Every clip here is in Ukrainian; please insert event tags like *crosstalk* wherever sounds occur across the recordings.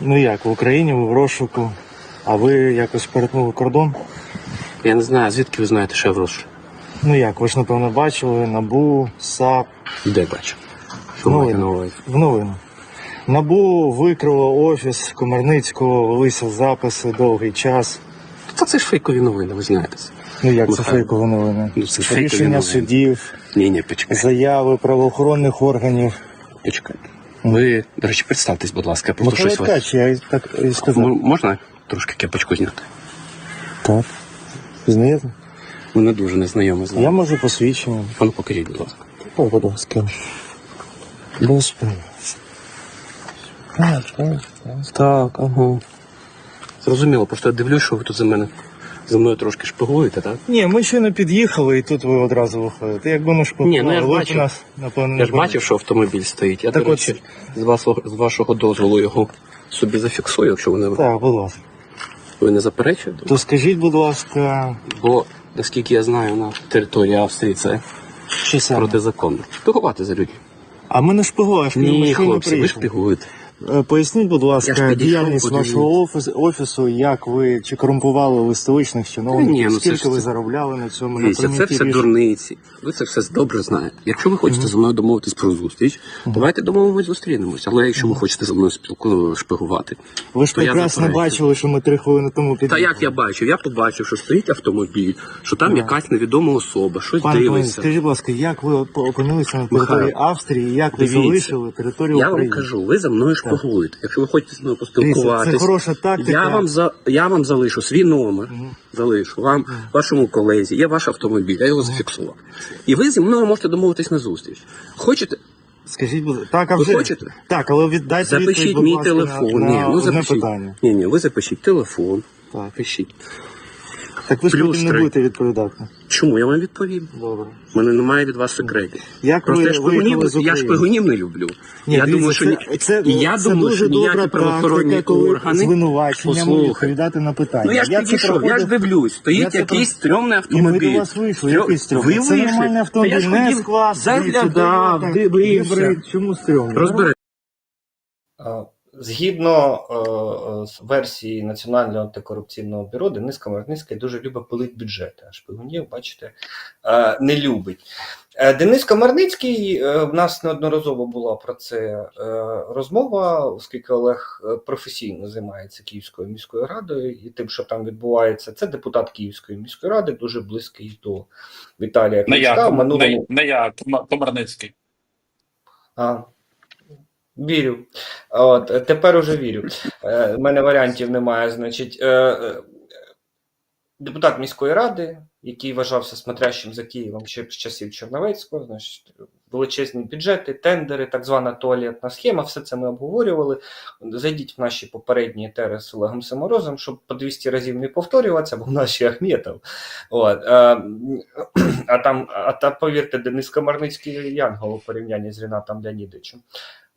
Ну як, в Україні ви в розшуку, а ви якось перетнули кордон? Я не знаю, звідки ви знаєте, що я в розшуку? Ну як, ви ж напевно бачили НАБУ, САП, Де бачу? Що маєте на увазі? в новину. НАБУ викрило офіс Комарницького, велися записи довгий час. Та це ж фейкові новини, ви знаєте. Ну як це Михайло. фейкові новини? Ну, це фейкові Рішення новини. судів, Ні, ні, почекайте. заяви правоохоронних органів. Почекайте. Ви, до речі, представтесь, будь ласка, просто Михайло щось вас. Ткач, я так і сказав. М- Можна трошки кепочку зняти? Так. Знаєте? Ви не дуже незнайомі з Я можу посвідчення. А ну покажіть, будь ласка. О, будь ласка. Господи. Так, так, так. Так, ага. Зрозуміло, просто я дивлюсь, що ви тут за мене за мною трошки шпигуєте, так? Ні, ми ще не під'їхали, і тут ви одразу виходите. Якби ми шпигували, Ні, ну я ж ви б бачив. нас, напевно, Я ж не бачив, що автомобіль стоїть. Я, Так до от- речі, з, вашого, з вашого дозволу його собі зафіксую, якщо ви не, Так, будь ласка. ви не заперечуєте. То скажіть, будь ласка, Бо, наскільки я знаю, на території Австрії це що саме? протизаконно. Шпигувати за людьми. А ми не шпигували, ж ми Ні, хлопці, ви приїхали. шпигуєте. Е, Поясніть, будь ласка, діяльність вашого офісу, офісу, як ви чи корумпували ви столичних чиновників, Ні, ну скільки ж ви це- заробляли на цьому на Дивіться, це все рішень? дурниці. Ви це все добре знаєте. Якщо ви хочете зі мною домовитись про зустріч, давайте домовимось, зустрінемось. Але якщо ви хочете зі мною спілку шпигувати, Ви ж прекрасно бачили, що ми три хвилини тому Та як я бачив? Я побачив, що стоїть автомобіль, що там Да. якась невідома особа, щось Павло, дивиться. скажіть, будь ласка, як ви опинилися на території Австрії, як ви дивіться, залишили територію Я вам кажу, ви за мною шпигуєте. Якщо ви хочете зі мною Дивіться, це хороша тактика. я вам за я вам залишу свій номер, залишу вам, вашому колезі, є ваш автомобіль, я його зафіксував. І ви зі мною можете домовитись на зустріч. Хочете? Скажіть, будь ласка, так, а Ви вже... хочете? Так, але віддайте відповідь, Запишіть будь мій телефон. на, ні, ну запишіть. питання. Ні, ні, ви запишіть телефон. Так. Пишіть. Так ви ж Плюс потім не три. будете відповідати. Чому я вам відповім? Добре. У мене немає від вас секретів. Як Просто ви я шпигунів, виїхали з я України? шпигунів не люблю. Ні, я дивіться, думаю, що це, ні- це, і я це думаю, дуже що ніякі добра правоохоронні практика, коли органи звинуваченнями Послухай. відповідати на питання. Ну я ж це підійшов, я ж дивлюсь, Я стоїть це якийсь про- стрьомний І ми до вас вийшли, Стрьом- який стрьомний? Ви Це вийшли. нормальний Та автомобіль, ж не хотів С-клас, заглядав, дивіться, дивився. Чому стрьомний? Розбере. Згідно е, е, з версії Національного антикорупційного бюро, Денис Комарницький дуже любить пилить бюджети. А шпигунів, бачите, е, не любить. Е, Денис Комарницький, е, в нас неодноразово була про це е, розмова, оскільки Олег е, професійно займається Київською міською радою і тим, що там відбувається. Це депутат Київської міської ради, дуже близький до Віталія Не Кличка. не я, Комарницький. А, вірю. От, е, тепер уже вірю. Е, У мене варіантів немає. Значить, е, е, депутат міської ради, який вважався смотрящим за Києвом ще з часів Черновецького, значить, величезні бюджети, тендери, так звана туалетна схема, все це ми обговорювали. Зайдіть в наші попередні етери з Олегом Саморозом, щоб по 200 разів не повторюватися, бо в нас ще Ахметов. От, е, а там, а та повірте, Денис Комарницький Янгол у порівнянні з Рінатом Леонідовичем.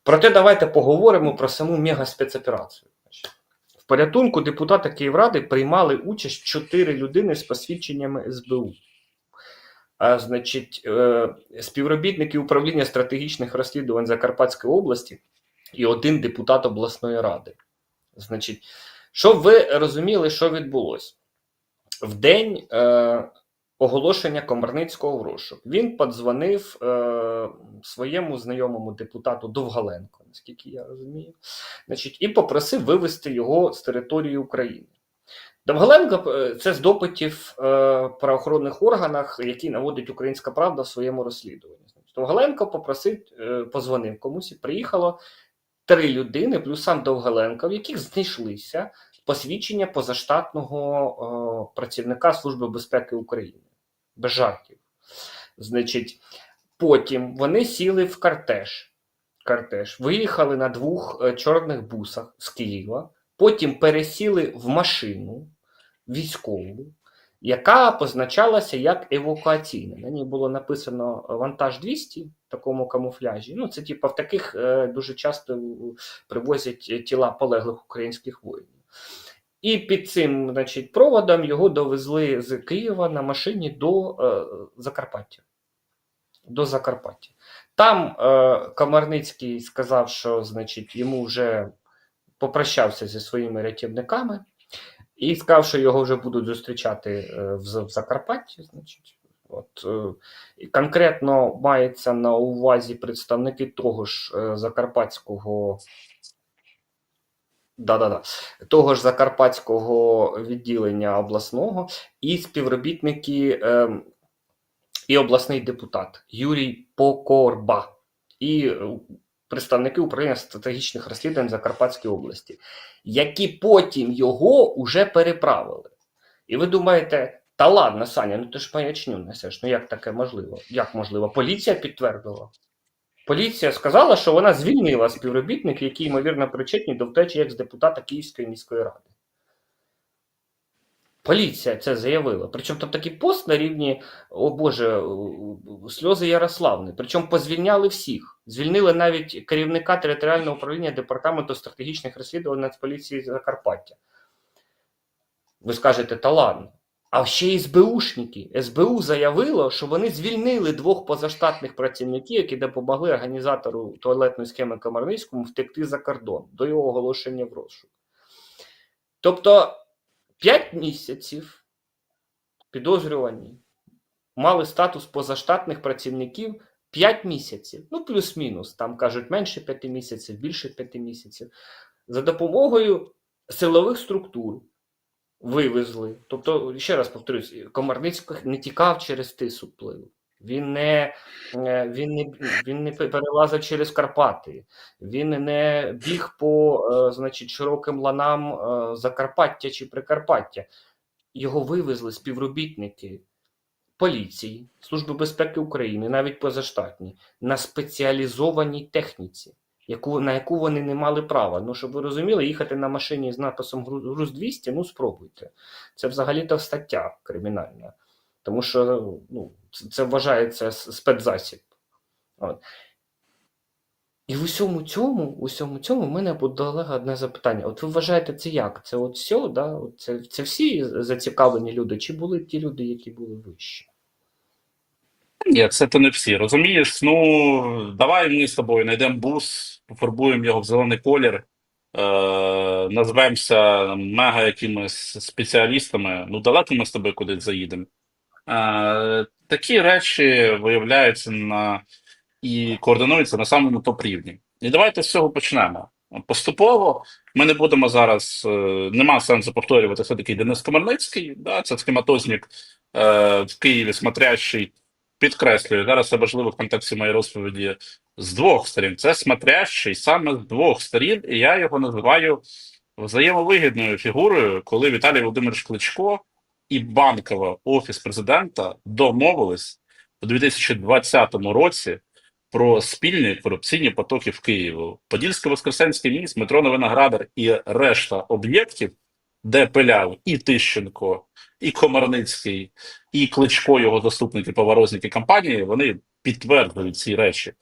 Проте давайте поговоримо про саму мегаспецоперацію. В порятунку депутата Київради приймали участь чотири людини з посвідченнями СБУ. А, значить, е, співробітники управління стратегічних розслідувань Закарпатської області і один депутат обласної ради. Значить, щоб ви розуміли, що відбулося. В день е, оголошення Комарницького в розшук він подзвонив е, своєму знайомому депутату Довгаленко, наскільки я розумію, значить, і попросив вивезти його з території України. Довгаленко е, це з допитів е, правоохоронних органах, які наводить Українська Правда в своєму розслідуванні. Довгаленко попросив, е, позвонив комусь і приїхало три людини, плюс сам Довгаленко, в яких знайшлися посвідчення позаштатного е, працівника Служби безпеки України. Без жартів. Значить, потім вони сіли в кортеж. Кортеж, виїхали на двох е, чорних бусах з Києва, потім пересіли в машину військову, яка позначалася як евакуаційна. На ній було написано вантаж 200 в такому камуфляжі. Ну, це типу в таких е, дуже часто привозять тіла полеглих українських воїнів. І під цим значить, проводом його довезли з Києва на машині до е, Закарпаття. До Закарпаття. Там е, Комарницький сказав, що значить, йому вже попрощався зі своїми рятівниками і сказав, що його вже будуть зустрічати е, в, в Закарпатті. Значить, от, е, конкретно мається на увазі представники того ж е, закарпатського. Да-да-да. Того ж закарпатського відділення обласного і співробітники е, і обласний депутат Юрій Покорба і представники управління стратегічних розслідувань Закарпатської області, які потім його уже переправили. І ви думаєте, та ладно, Саня, ну ти ж маячню несеш. Ну як таке можливо? Як можливо? Поліція підтвердила. Поліція сказала, що вона звільнила співробітників, які, ймовірно, причетні до втечі екс-депутата Київської міської ради. Поліція це заявила. Причому там такий пост на рівні, о Боже, сльози Ярославни. Причому позвільняли всіх. Звільнили навіть керівника територіального управління департаменту стратегічних розслідувань Нацполіції Закарпаття. Ви скажете, та ладно. А ще й СБУшники. СБУ заявило, що вони звільнили двох позаштатних працівників, які допомогли організатору туалетної схеми Комарницькому втекти за кордон до його оголошення в розшук. Тобто 5 місяців підозрювані мали статус позаштатних працівників 5 місяців, ну плюс-мінус, там кажуть менше 5 місяців, більше 5 місяців, за допомогою силових структур вивезли. Тобто, ще раз повторюсь, Комарницький не тікав через тису плив. Він не, е, він, не, він не перелазив через Карпати, він не біг по е, значить, широким ланам е, Закарпаття чи Прикарпаття. Його вивезли співробітники поліції, Служби безпеки України, навіть позаштатні, на спеціалізованій техніці, яку, на яку вони не мали права. Ну, щоб ви розуміли, їхати на машині з написом «Груз- груз 200, ну спробуйте. Це взагалі-то стаття кримінальна. Тому що ну, це, вважається спецзасіб. От. І в усьому цьому, в усьому цьому в мене буде одне запитання. От ви вважаєте це як? Це от все, да? От це, це всі зацікавлені люди, чи були ті люди, які були вищі? Ні, це то не всі. Розумієш? Ну, давай ми з тобою знайдемо бус, пофарбуємо його в зелений колір, е, назвемося мега якимись спеціалістами. Ну, далеко ми з тобою кудись заїдемо. Е, такі речі виявляються на і координуються на самому топ рівні. І давайте з цього почнемо. Поступово ми не будемо зараз, е, нема сенсу повторювати все таки Денис Комарницький, да, це схематознік е, в Києві смотрящий. Підкреслюю, зараз це важливо в контексті моєї розповіді з двох сторін. Це смотрящий саме з двох сторін, і я його називаю взаємовигідною фігурою, коли Віталій Володимирович Кличко і банкова офіс президента домовились у 2020 році про спільні корупційні потоки в Києву. Подільсько-Воскресенський міст, метро Новиноградар і решта об'єктів, де пиляв і Тищенко, і Комарницький, і Кличко, його заступники, поворозники компанії, вони підтверджують ці речі.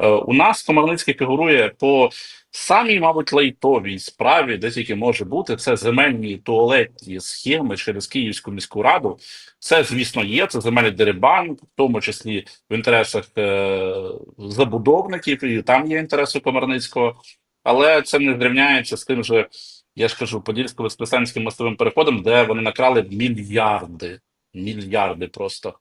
Е, у нас Комарницький фігурує по самій, мабуть, лайтовій справі, де тільки може бути, це земельні туалетні схеми через Київську міську раду. Це, звісно, є. Це земельний дерибан, в тому числі в інтересах е, забудовників, і там є інтереси Комарницького, але це не зрівняється з тим же, я ж кажу, Подільсько-Воскресенським мостовим переходом, де вони накрали мільярди. Мільярди просто.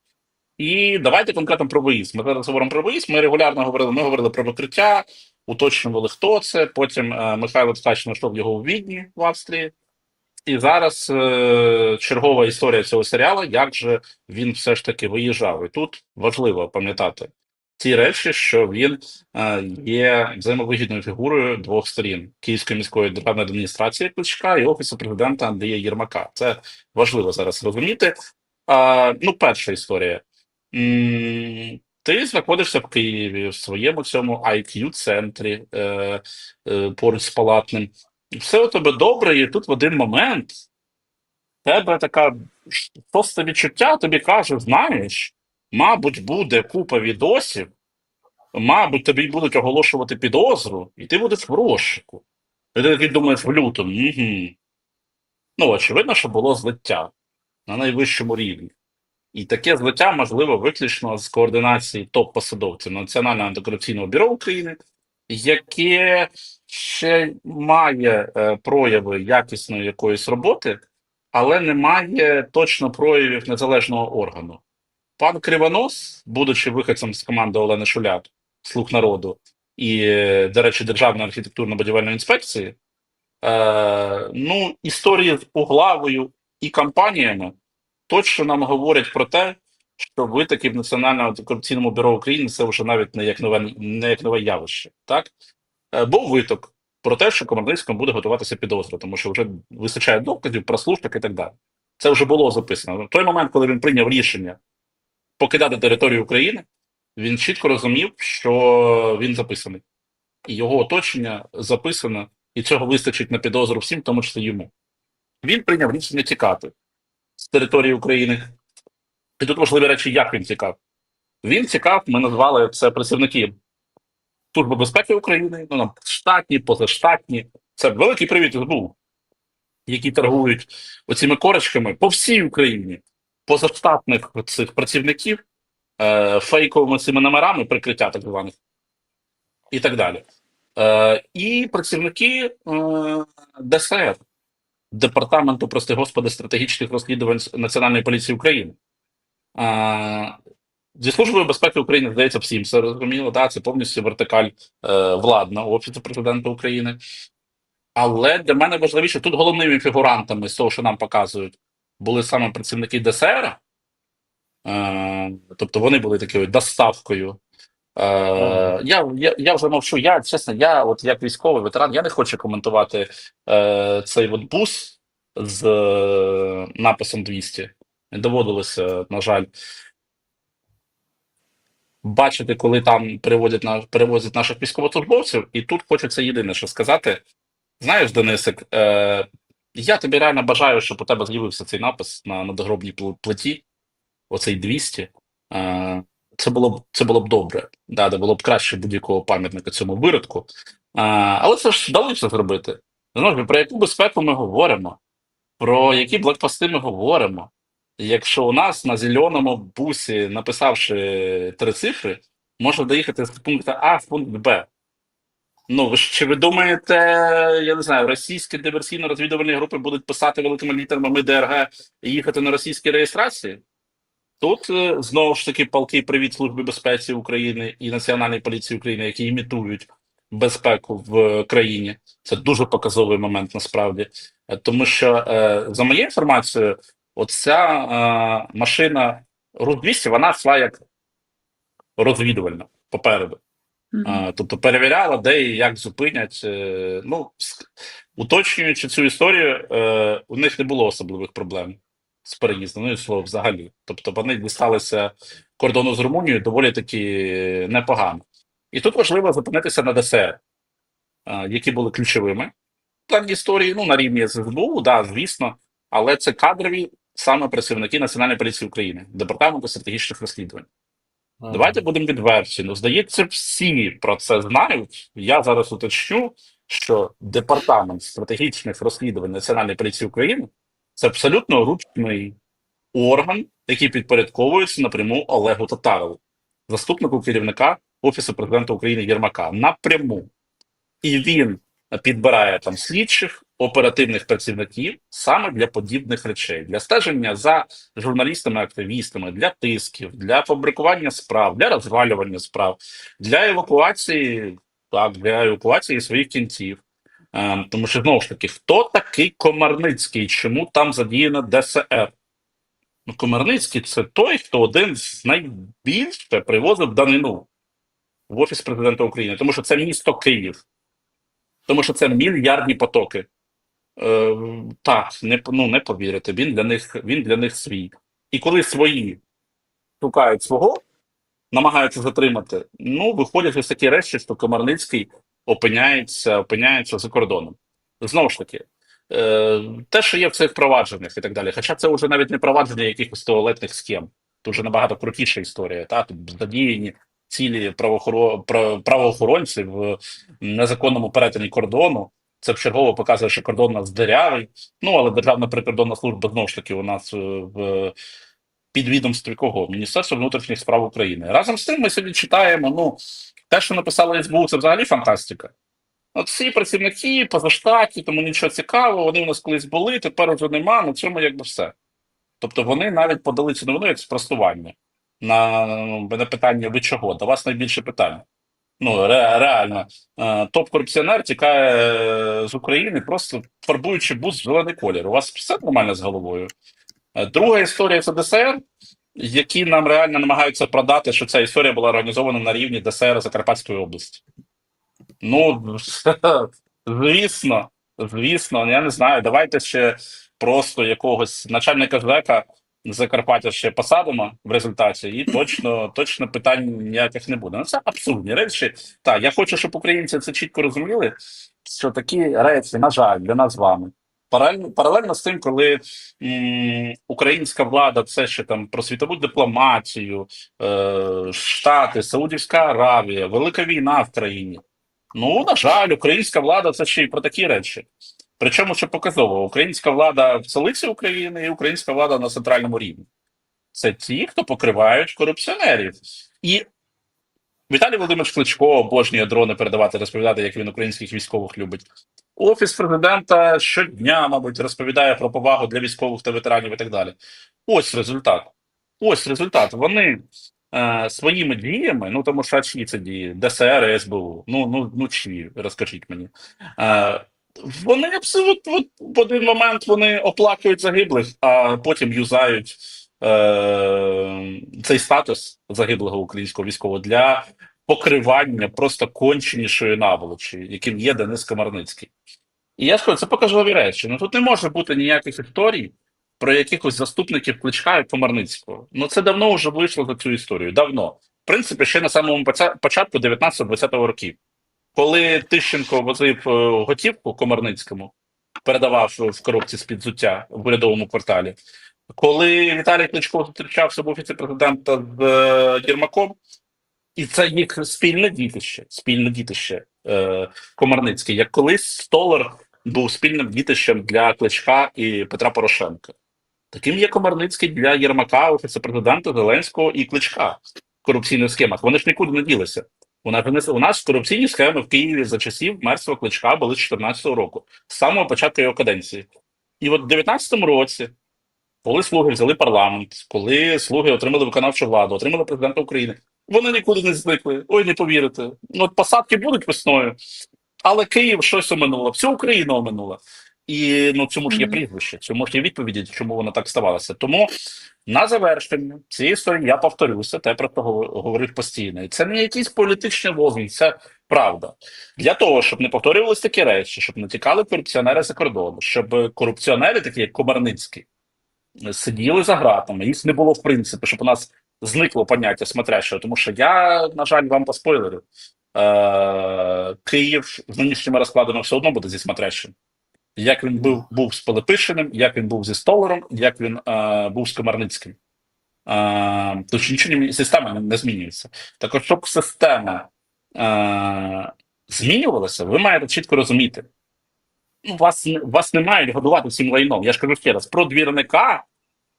І давайте конкретно про виїзд. Ми зараз говоримо про виїзд. Ми регулярно говорили. Ми говорили про викриття, уточнювали, хто це. Потім е, Михайло Ткач знайшов його у Відні в Австрії. І зараз е, чергова історія цього серіалу, як же він все ж таки виїжджав. І тут важливо пам'ятати ці речі, що він е, є взаємовигідною фігурою двох сторін Київської міської державної адміністрації Кличка і офісу президента Андрія Єрмака. Це важливо зараз розуміти. А, ну, перша історія. Ти знаходишся в Києві в своєму цьому IQ-центрі е, е, поруч з палатним. Все у тебе добре, і тут в один момент тебе така просто відчуття тобі каже: знаєш, мабуть, буде купа відосів, мабуть, тобі будуть оголошувати підозру, і ти будеш в розшуку. І ти такий думаєш в лютому, угу. Ну, очевидно, що було злиття на найвищому рівні. І таке злиття можливо виключно з координації топ-посадовців Національного антикорупційного бюро України, яке ще має е, прояви якісної якоїсь роботи, але немає точно проявів незалежного органу. Пан Кривонос, будучи виходцем з команди Олени Шуляк, слуг народу, і, до речі, Державної архітектурно-будівельної інспекції, е, ну, історії з углавою і кампаніями точно нам говорять про те, що витоки в Національному антикорупційному бюро України це вже навіть не як нове, не як нове явище. Так? Е, Був виток про те, що Комарницькому буде готуватися підозра, тому що вже вистачає доказів, прослушок і так далі. Це вже було записано. В той момент, коли він прийняв рішення покидати територію України, він чітко розумів, що він записаний, і його оточення записано, і цього вистачить на підозру всім, в тому числі йому. Він прийняв рішення тікати з території України. І тут важливі речі, як він тікав. Він тікав, ми назвали це працівники Служби безпеки України, ну, нам штатні, позаштатні. Це великий привіт СБУ, які торгують оціми корочками по всій Україні, позаштатних цих працівників, е, фейковими цими номерами прикриття так званих і так далі. Е, і працівники е, ДСР, Департаменту, прости господи, стратегічних розслідувань Національної поліції України. Е, Зі Службою безпеки України, здається, всім все розуміло. Да? Це повністю вертикаль е, владна Офісу президента України. Але для мене важливіше, тут головними фігурантами з того, що нам показують, були саме працівники ДСР. Е, тобто вони були такою доставкою. Е, я, я, я вже мовчу. Я, чесно, я, от як військовий ветеран, я не хочу коментувати е, цей от бус з е, написом 200. Не доводилося, на жаль, бачити, коли там переводять на перевозять наших військовослужбовців, і тут хочеться єдине, що сказати. Знаєш, Денисик, е, я тобі реально бажаю, щоб у тебе з'явився цей напис на надгробній пл- плиті, оцей 200. Е, це було б це було б добре. Да, це було б краще будь-якого пам'ятника цьому виродку. Але це ж вдалося зробити. Знову ж, про яку безпеку ми говоримо, про які блокпости ми говоримо. Якщо у нас на зеленому бусі, написавши три цифри, можна доїхати з пункту А в пункт Б. Ну, чи ви думаєте, я не знаю, російські диверсійно-розвідувальні групи будуть писати великими літерами ДРГ і їхати на російські реєстрації? Тут е, знову ж таки палкий привіт Службі безпеці України і Національній поліції України, які імітують безпеку в країні. Це дуже показовий момент насправді. Е, Тому що, е, за моєю інформацією, оця е, машина РУС-200, вона йшла як розвідувальна попереду. Тобто перевіряла, де і як зупинять. Е, Ну, уточнюючи цю історію, е, у них не було особливих проблем з переїздом, ну і слово взагалі. Тобто вони дісталися кордону з Румунією доволі таки непогано. І тут важливо зупинитися на ДСР, е, які були ключовими в плані історії, ну, на рівні СБУ, да, звісно, але це кадрові саме працівники Національної поліції України, Департаменту стратегічних розслідувань. Давайте будемо відверті. Ну, здається, всі про це знають. Я зараз уточню, що департамент стратегічних розслідувань Національної поліції України це абсолютно ручний орган, який підпорядковується напряму Олегу Татарову, заступнику керівника Офісу президента України Єрмака. Напряму. І він підбирає там слідчих оперативних працівників саме для подібних речей, для стеження за журналістами-активістами, для тисків, для фабрикування справ, для розвалювання справ, для евакуації, так, для евакуації своїх кінців. Е, тому що знову ж таки, хто такий Комарницький? Чому там задіяна ДСР? Ну, Комарницький це той, хто один з найбільше привозив данину в Офіс президента України, тому що це місто Київ, тому що це мільярдні потоки. Е, так, не, ну, не повірите, він для них він для них свій. І коли свої шукають свого, намагаються затримати, ну, виходять ось такі речі, що Комарницький опиняється, опиняється за кордоном. Знову ж таки, е, те, що є в цих провадженнях і так далі. Хоча це вже навіть не провадження якихось туалетних схем. Тут вже набагато крутіша історія. Та? Тут задіяні цілі правоохоро... правоохоронці в незаконному перетині кордону. Це вчергово показує, що кордон у нас дирявий. Ну, але Державна прикордонна служба знову ж таки у нас е, в підвідомстві кого? Міністерства внутрішніх справ України. Разом з тим, ми сьогодні читаємо. Ну, те, що написали СБУ, це взагалі фантастика. От всі працівники позаштатні, тому нічого цікавого, вони у нас колись були, тепер вже нема, на цьому якби все. Тобто вони навіть подали цю новину як спростування на, на питання ви чого? До вас найбільше питання. Ну, ре, реально, Е, топ-корупціонер тікає е, з України, просто фарбуючи бус в зелений колір. У вас все нормально з головою. Е, Друга історія це ДСР, які нам реально намагаються продати, що ця історія була організована на рівні ДСР Закарпатської області. Ну, *laughs* звісно, звісно, я не знаю. Давайте ще просто якогось начальника ЖЕКа Закарпаття ще посадимо в результаті, і точно, точно питань ніяких не буде. Ну, це абсурдні речі. Так, я хочу, щоб українці це чітко розуміли, що такі речі, на жаль, для нас з вами. Паралельно, паралельно з тим, коли м, українська влада це ще там про світову дипломатію, е, Штати, Саудівська Аравія, велика війна в країні. Ну, на жаль, українська влада це ще й про такі речі. Причому, що показово, українська влада в столиці України і українська влада на центральному рівні. Це ті, хто покривають корупціонерів. І Віталій Володимирович Кличко обожнює дрони передавати, розповідати, як він українських військових любить. Офіс президента щодня, мабуть, розповідає про повагу для військових та ветеранів і так далі. Ось результат. Ось результат. Вони е, своїми діями, ну тому що чиї це дії, ДСР, СБУ. Ну, ну, ну чиї, розкажіть мені. Е, вони абсолютно в один момент вони оплакують загиблих, а потім юзають е, цей статус загиблого українського військового для покривання просто конченішої наволочі, яким є Денис Комарницький. І я скажу, це показові речі. Ну тут не може бути ніяких історій про якихось заступників Кличка і Комарницького. Ну це давно вже вийшло за цю історію. Давно. В принципі, ще на самому початку 19-20 років, коли Тищенко возив е, готівку Комарницькому, передавав в коробці з-під взуття в урядовому кварталі. Коли Віталій Кличко зустрічався в офісі президента з е, Єрмаком, і це їх спільне дітище, спільне дітище е, Комарницький, як колись Столар був спільним дітищем для Кличка і Петра Порошенка. Таким є Комарницький для Єрмака, Офісу президента Зеленського і Кличка в корупційних схемах. Вони ж нікуди не ділися. У нас, у нас корупційні схеми в Києві за часів мерства Кличка були з 2014 року, з самого початку його каденції. І от в 2019 році, коли слуги взяли парламент, коли слуги отримали виконавчу владу, отримали президента України, вони нікуди не зникли. Ой, не повірите. Ну, От посадки будуть весною, але Київ щось оминуло, всю Україну оминула. І ну цьому ж є прізвище, цьому ж є відповіді, чому воно так ставалося. Тому на завершення цієї історії я повторюся, те про що говорив постійно. І це не якісь політичні лозунги, це правда. Для того, щоб не повторювалися такі речі, щоб не тікали корупціонери за кордону, щоб корупціонери, такі як Комарницький, сиділи за ґратами. Їх не було в принципі, щоб у нас зникло поняття смотрящого, тому що я, на жаль, вам поспойлерю. Е, Київ з нинішніми розкладами все одно буде зі смотрящим. Як він був, був з Пилипишиним, як він був зі Столаром, як він е, був з Комарницьким. Е, тож нічого система не, не змінюється. Так от, щоб система е, змінювалася, ви маєте чітко розуміти. Ну, вас, вас не мають годувати цим лайном. Я ж кажу ще раз, про двірника,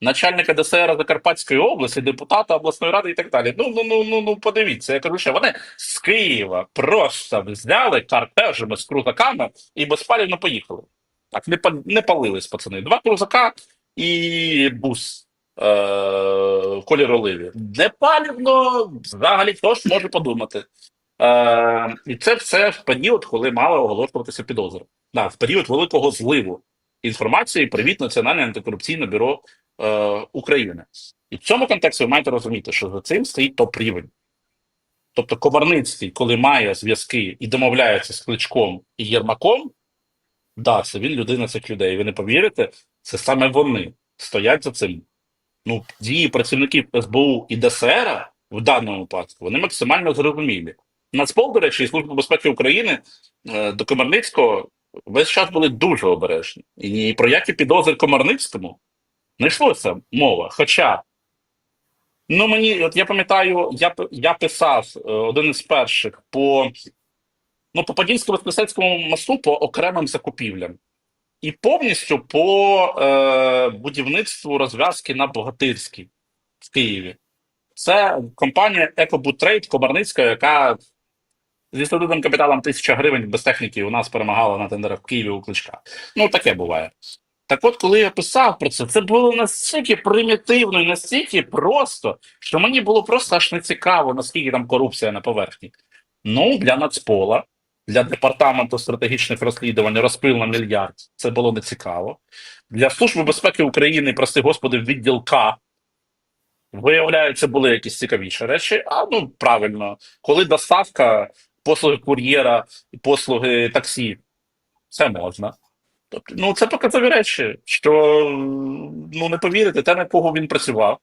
начальника ДСР Закарпатської області, депутата обласної ради і так далі. Ну, ну, ну, ну, ну подивіться, я кажу, що вони з Києва просто взяли картежами з крузаками і безпалівно поїхали. Так, не, не палились, пацани. Два крузака і бус е- в колір оливі. Не палівно, взагалі, хто ж може подумати. Е- і це все в період, коли мала оголошуватися підозра. Да, в період великого зливу інформації привіт Національне антикорупційне бюро е, України. І в цьому контексті ви маєте розуміти, що за цим стоїть топ-рівень. Тобто Комарницький, коли має зв'язки і домовляється з Кличком і Єрмаком, да, це він людина цих людей. Ви не повірите, це саме вони стоять за цим. Ну, дії працівників СБУ і ДСР в даному випадку вони максимально зрозумілі. Нацпол, до речі, і Служба безпеки України е, до Комарницького весь час були дуже обережні. І ні про які підозри Комарницькому не йшлося мова. Хоча, ну мені, от я пам'ятаю, я, я писав е, один із перших по, ну, по Подільському Воскресенському мосту по окремим закупівлям. І повністю по е, будівництву розв'язки на Богатирській в Києві. Це компанія EcoBootTrade Комарницька, яка Зі статутним капіталом 1000 гривень без техніки у нас перемагала на тендерах в Києві у Кличка. Ну, таке буває. Так от, коли я писав про це, це було настільки примітивно і настільки просто, що мені було просто аж не цікаво, наскільки там корупція на поверхні. Ну, для Нацпола, для департаменту стратегічних розслідувань розпил на мільярд. Це було не цікаво. Для Служби безпеки України, прости господи, відділ К. Виявляється, були якісь цікавіші речі. А ну правильно, коли доставка, послуги кур'єра, і послуги таксі, це можна. Тобто, ну це показові речі, що ну не повірите, те, на кого він працював.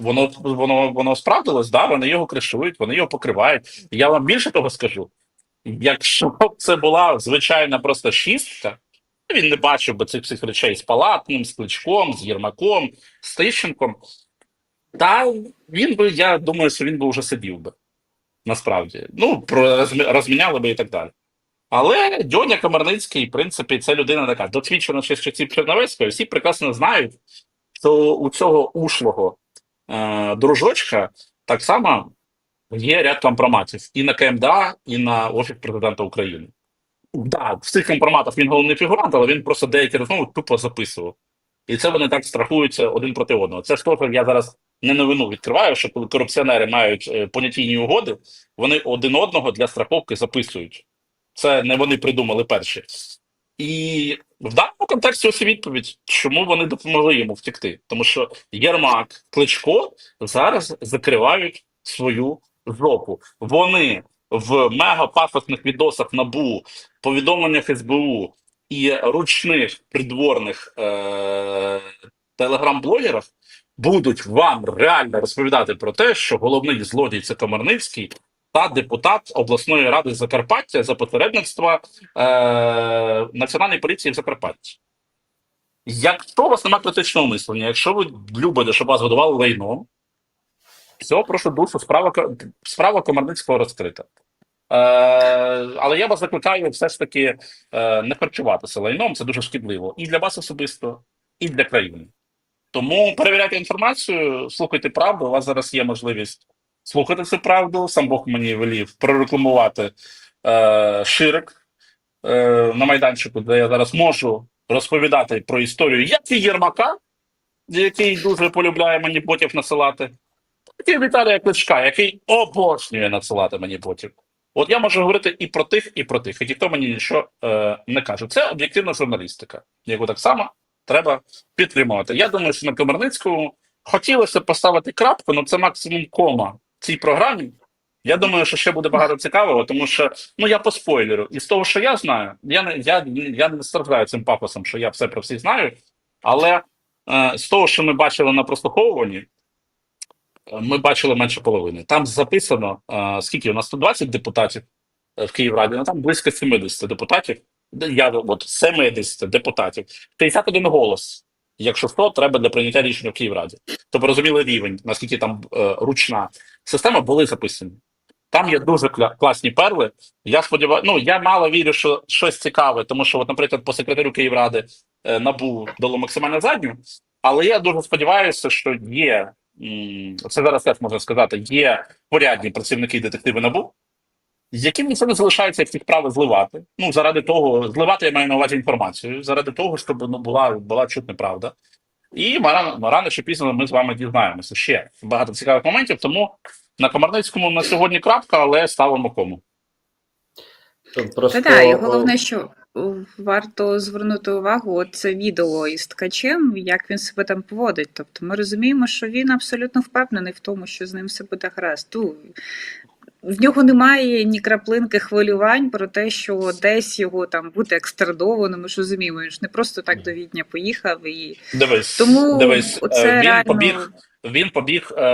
Воно воно воно справдилось, да, вони його кришують, вони його покривають. Я вам більше того скажу. Якщо б це була звичайна просто шістка, він не бачив би цих всіх речей з Палатним, з Кличком, з Єрмаком, з Тищенком. Та він би, я думаю, що він би вже сидів би. Насправді. Ну, розміняли би і так далі. Але Дьоня Комарницький, в принципі, це людина така досвідчена ще з часів Черновецької. Всі прекрасно знають, що у цього ушлого е, дружочка так само є ряд компроматів і на КМДА, і на Офіс президента України. Да, в цих компроматах він головний фігурант, але він просто деякі розмови тупо записував. І це вони так страхуються один проти одного. Це ж то, що я зараз не новину відкриваю, що коли корупціонери мають е, понятійні угоди, вони один одного для страховки записують. Це не вони придумали перші. І в даному контексті ось відповідь, чому вони допомогли йому втекти. Тому що Єрмак, Кличко зараз закривають свою жопу. Вони в мегапафосних відосах НАБУ, повідомленнях СБУ і ручних придворних е- телеграм-блогерах будуть вам реально розповідати про те, що головний злодій це Комарницький та депутат обласної ради Закарпаття за посередництва е, Національної поліції в Закарпатті. Якщо у вас немає критичного мислення, якщо ви любите, щоб вас годували лайном, все, прошу душу, справа, справа Комарницького розкрита. Е, але я вас закликаю все ж таки е, не харчуватися лайном, це дуже шкідливо і для вас особисто, і для країни. Тому перевіряйте інформацію, слухайте правду. У вас зараз є можливість слухати цю правду. Сам Бог мені велів прорекламувати е, ширик е, на майданчику, де я зараз можу розповідати про історію як і Єрмака, який дуже полюбляє мені ботів насилати, і Віталія Кличка, який обожнює надсилати мені ботів. От я можу говорити і про тих, і про тих, і ніхто мені нічого е, не каже. Це об'єктивна журналістика, яку так само треба підтримувати. Я думаю, що на Комарницькому хотілося поставити крапку, але це максимум кома в цій програмі. Я думаю, що ще буде багато цікавого, тому що ну я по спойлеру. І з того, що я знаю, я не я, я не страждаю цим пафосом, що я все про всіх знаю. Але е, з того, що ми бачили на прослуховуванні, ми бачили менше половини. Там записано скільки у нас 120 депутатів е, в Київраді, ну там близько 70 депутатів. Я от 70 депутатів, 51 голос. Якщо 100, треба для прийняття рішення в Київраді. Тобто розуміли рівень, наскільки там е, ручна система були записані. Там є дуже класні перли. Я сподіваюся, ну я мало вірю, що щось цікаве, тому що, от, наприклад, по секретарю Київради е, набу дало максимально задню. Але я дуже сподіваюся, що є це зараз теж можна сказати, є порядні працівники детективи набу, яким нічого не залишається, як ці справи зливати. Ну, заради того, зливати я маю на увазі інформацію, заради того, щоб ну, була, була чутна правда. І рано, рано чи пізно ми з вами дізнаємося ще багато цікавих моментів. Тому на Комарницькому на сьогодні крапка, але ставимо кому. Просто, Та да, і головне, що варто звернути увагу, от це відео із ткачем, як він себе там поводить. Тобто ми розуміємо, що він абсолютно впевнений в тому, що з ним все буде гаразд. Ну, в нього немає ні краплинки хвилювань про те, що десь його там буде екстрадовано. Ми ж розуміємо, він ж не просто так до Відня поїхав і Дивись, тому дивись, е, він реально побіг. Він побіг е,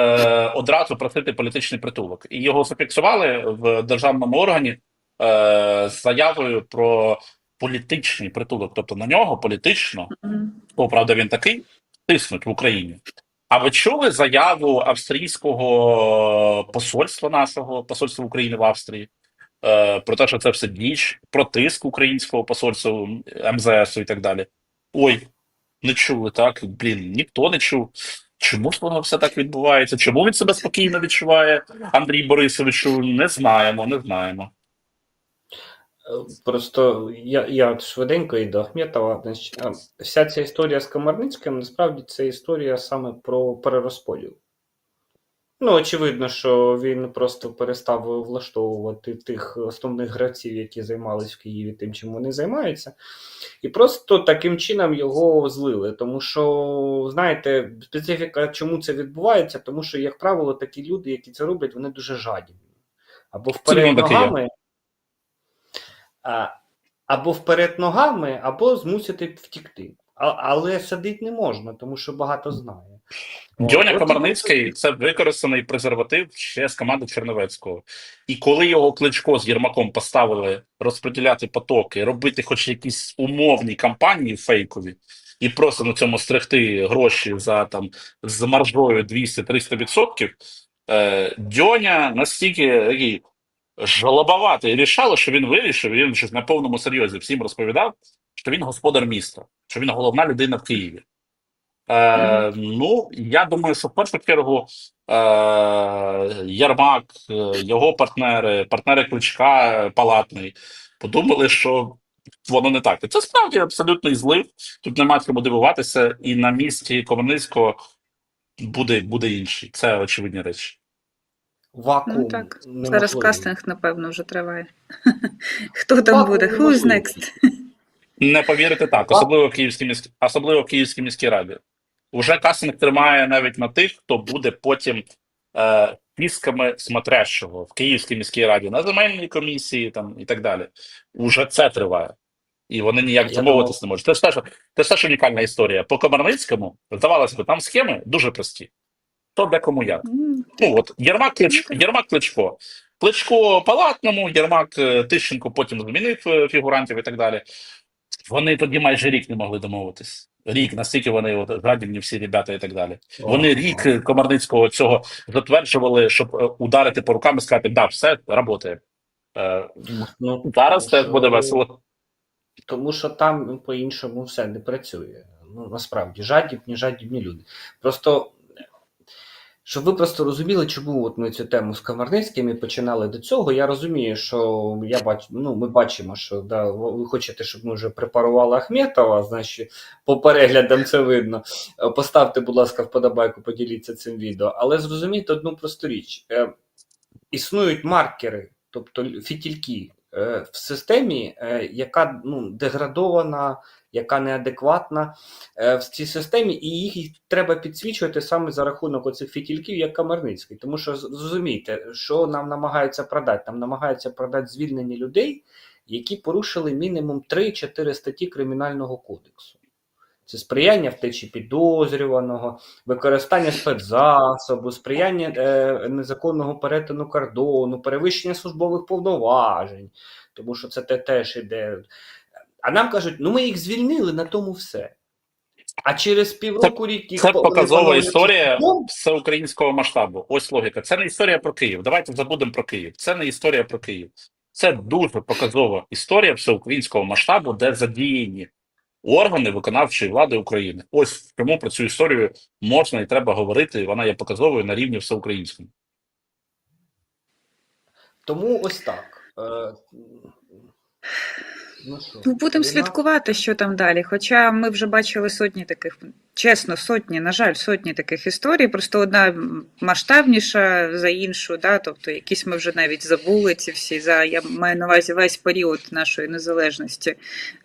одразу просити політичний притулок, і його зафіксували в державному органі е, з заявою про політичний притулок. Тобто на нього політично, Мгм. бо правда він такий, тиснуть в Україні. А ви чули заяву австрійського посольства нашого посольства України в Австрії е, про те, що це все діч, про тиск українського посольства МЗС і так далі? Ой, не чули, так? Блін, ніхто не чув. Чому ж воно все так відбувається? Чому він себе спокійно відчуває, Андрій Борисовичу? Не знаємо, не знаємо. Просто я, я от швиденько і до Ахметова. Значить, вся ця історія з Комарницьким насправді це історія саме про перерозподіл. Ну, очевидно, що він просто перестав влаштовувати тих основних гравців, які займались в Києві тим, чим вони займаються. І просто таким чином його злили. Тому що, знаєте, специфіка, чому це відбувається, тому що, як правило, такі люди, які це роблять, вони дуже жадібні. Або вперед ногами, або вперед ногами, або змусити втікти. А, але садити не можна, тому що багато знає. Дьоня Комарницький це використаний презерватив ще з команди Черновецького. І коли його кличко з Єрмаком поставили розподіляти потоки, робити хоч якісь умовні кампанії фейкові, і просто на цьому стригти гроші за там з маржою 200-300%, е, Дьоня настільки жлобоватий рішало, що він вирішив, він щось на повному серйозі всім розповідав, що він господар міста, що він головна людина в Києві. Е, ну, я думаю, що в першу чергу е, Ярмак, е, його партнери, партнери Кличка, Палатний, подумали, що воно не так. І це справді абсолютний злив. Тут нема чому дивуватися, і на місці Комарницького буде, буде інший. Це очевидні речі. Вакуум. Ну так. неможливий. Зараз кастинг, напевно, вже триває. *laughs* Хто там Вакуум буде? Who's next? Не повірите так, особливо в Київській міській, особливо в Київській міській раді. Уже кастинг тримає навіть на тих, хто буде потім е, пісками смотрящого в Київській міській раді, на земельній комісії там і так далі. Уже це триває. І вони ніяк Я домовитись не можуть. Це ж теж, це ж теж унікальна історія. По Комарницькому, здавалося б, там схеми дуже прості. То де кому як. Ну от Єрмак Кличко, Єрмак Кличко. Кличко Палатному, Єрмак е, Тищенко потім змінив е, фігурантів і так далі. Вони тоді майже рік не могли домовитись. Рік, настільки вони от, жадібні всі ребята і так далі. Вони рік е, Комарницького цього затверджували, щоб ударити по рукам і сказати, да, все, працює. Е, Ну, зараз теж буде весело. Тому що там ну, по-іншому все не працює. Ну, насправді, жадібні, жадібні люди. Просто, щоб ви просто розуміли, чому от ми цю тему з Комарницьким і починали до цього. Я розумію, що я бачу, ну, ми бачимо, що да, ви хочете, щоб ми вже препарували Ахметова, значить, по переглядам це видно. Е, Поставте, будь ласка, вподобайку, поділіться цим відео. Але зрозумійте одну просту річ: Е, існують маркери, тобто фітільки в системі, е, яка ну, деградована, яка неадекватна е, в цій системі, і їх треба підсвічувати саме за рахунок оцих фітільків, як Камерницький. Тому що зрозумійте, що нам намагаються продати. Нам намагаються продати звільнені людей, які порушили мінімум 3-4 статті Кримінального кодексу. Це сприяння втечі підозрюваного, використання спецзасобу, сприяння е, незаконного перетину кордону, перевищення службових повноважень, тому що це те теж іде. А нам кажуть, ну ми їх звільнили, на тому все. А через півроку рік їх Це показова історія всеукраїнського масштабу. Ось логіка. Це не історія про Київ. Давайте забудемо про Київ. Це не історія про Київ. Це дуже показова історія всеукраїнського масштабу, де задіяні органи виконавчої влади України. Ось чому про цю історію можна і треба говорити. Вона є показовою на рівні всеукраїнському. Тому ось так. Ну Ну, будемо слідкувати, що там далі. Хоча ми вже бачили сотні таких, чесно, сотні, на жаль, сотні таких історій. Просто одна масштабніша за іншу. Да? Тобто, якісь ми вже навіть забули ці всі. За я маю на увазі весь період нашої незалежності.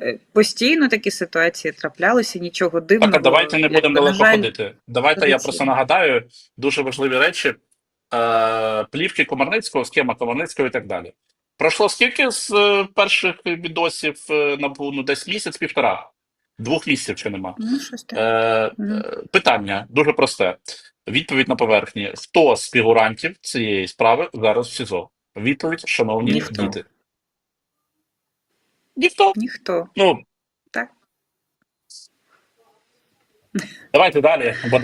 Е, Постійно такі ситуації траплялися, нічого дивного. Так, а давайте не будемо далеко жаль, ходити. Давайте я просто нагадаю дуже важливі речі. Е, плівки Комарницького, схема Комарницького і так далі. Пройшло скільки з е, перших відосів е, набу? Ну, десь місяць-півтора. Двох місяців чи нема. Ну, щось так. Е, е, питання дуже просте. Відповідь на поверхні. Хто з фігурантів цієї справи зараз в СІЗО? Відповідь, шановні Ніхто. діти. Ніхто. Ніхто. Ну, Так. давайте далі, бо далі